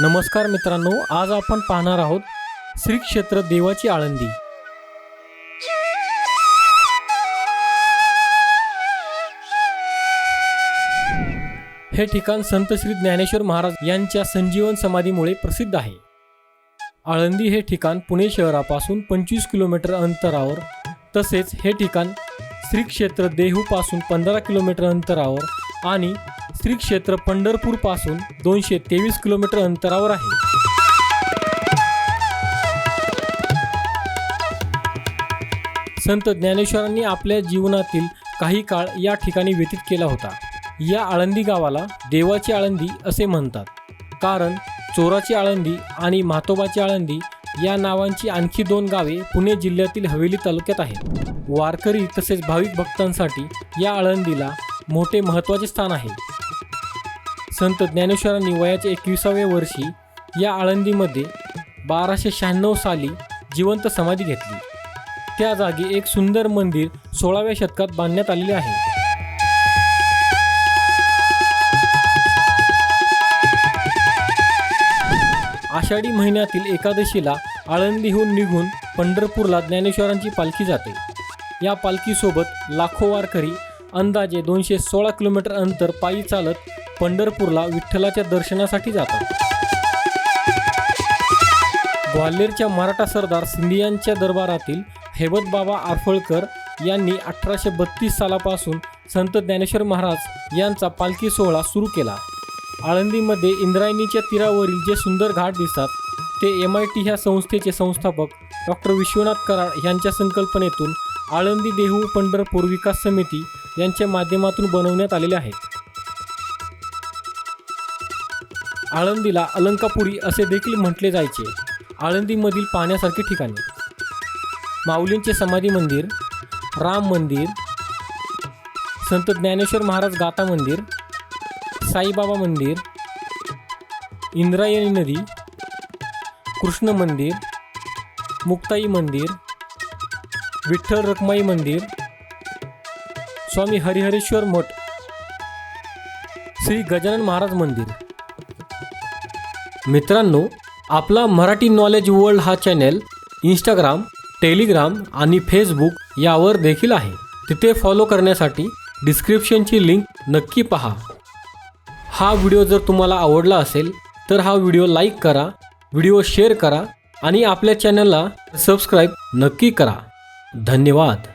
नमस्कार मित्रांनो आज आपण पाहणार आहोत श्री क्षेत्र देवाची आळंदी. हे ठिकाण संत श्री ज्ञानेश्वर महाराज यांच्या संजीवन समाधीमुळे प्रसिद्ध आहे. आळंदी हे ठिकाण पुणे शहरापासून पंचवीस किलोमीटर अंतरावर तसेच हे ठिकाण श्री क्षेत्र देहूपासून पंधरा किलोमीटर अंतरावर आणि श्री क्षेत्र पंढरपूरपासून दोनशे तेवीस किलोमीटर अंतरावर आहे. संत ज्ञानेश्वरांनी आपल्या जीवनातील काही काळ या ठिकाणी व्यतीत केला होता. या आळंदी गावाला देवाची आळंदी असे म्हणतात. कारण चोराची आळंदी आणि म्हातोबाची आळंदी या नावांची आणखी दोन गावे पुणे जिल्ह्यातील हवेली तालुक्यात आहेत. वारकरी तसेच भाविक भक्तांसाठी या आळंदीला मोठे महत्त्वाचे स्थान आहे. संत ज्ञानेश्वरांनी वयाच्या एकविसाव्या वर्षी या आळंदीमध्ये बाराशे शहाण्णव साली जिवंत समाधी घेतली. त्या जागी एक सुंदर मंदिर सोळाव्या शतकात बांधण्यात आलेले आहे. आषाढी महिन्यातील एकादशीला आळंदीहून निघून पंढरपूरला ज्ञानेश्वरांची पालखी जाते. या पालखीसोबत लाखो वारकरी अंदाजे दोनशे सोळा किलोमीटर अंतर पायी चालत पंढरपूरला विठ्ठलाच्या दर्शनासाठी जातात. ग्वाल्हेरच्या मराठा सरदार सिंधियांच्या दरबारातील हेबत बाबा आरफळकर यांनी अठराशे बत्तीस सालापासून संत ज्ञानेश्वर महाराज यांचा पालखी सोहळा सुरू केला. आळंदीमध्ये इंद्रायणीच्या तीरावरील जे सुंदर घाट दिसतात ते एम आय टी ह्या संस्थेचे संस्थापक डॉक्टर विश्वनाथ कराड यांच्या संकल्पनेतून आळंदी देहू पंढरपूर विकास समिती यांच्या माध्यमातून बनवण्यात आलेले आहेत आळंदीला अलंकापुरी असे देखील म्हटले जायचे. आळंदीमधील पाण्यासारखे ठिकाणे. माऊलींचे समाधी मंदिर राम मंदिर संत ज्ञानेश्वर महाराज गाथा मंदिर साईबाबा मंदिर इंद्रायणी नदी कृष्ण मंदिर मुक्ताई मंदिर विठ्ठल रखमाई मंदिर स्वामी हरिहरेश्वर मठ श्री गजानन महाराज मंदिर. मित्रांनो आपला मराठी नॉलेज वर्ल्ड हा चॅनेल इंस्टाग्राम टेलिग्राम आणि फेसबुक यावर देखील आहे. तिथे फॉलो करण्यासाठी डिस्क्रिप्शनची लिंक नक्की पहा. हा व्हिडिओ जर तुम्हाला आवडला असेल तर हा व्हिडिओ लाईक करा व्हिडिओ शेअर करा आणि आपल्या चॅनलला सबस्क्राईब नक्की करा. धन्यवाद.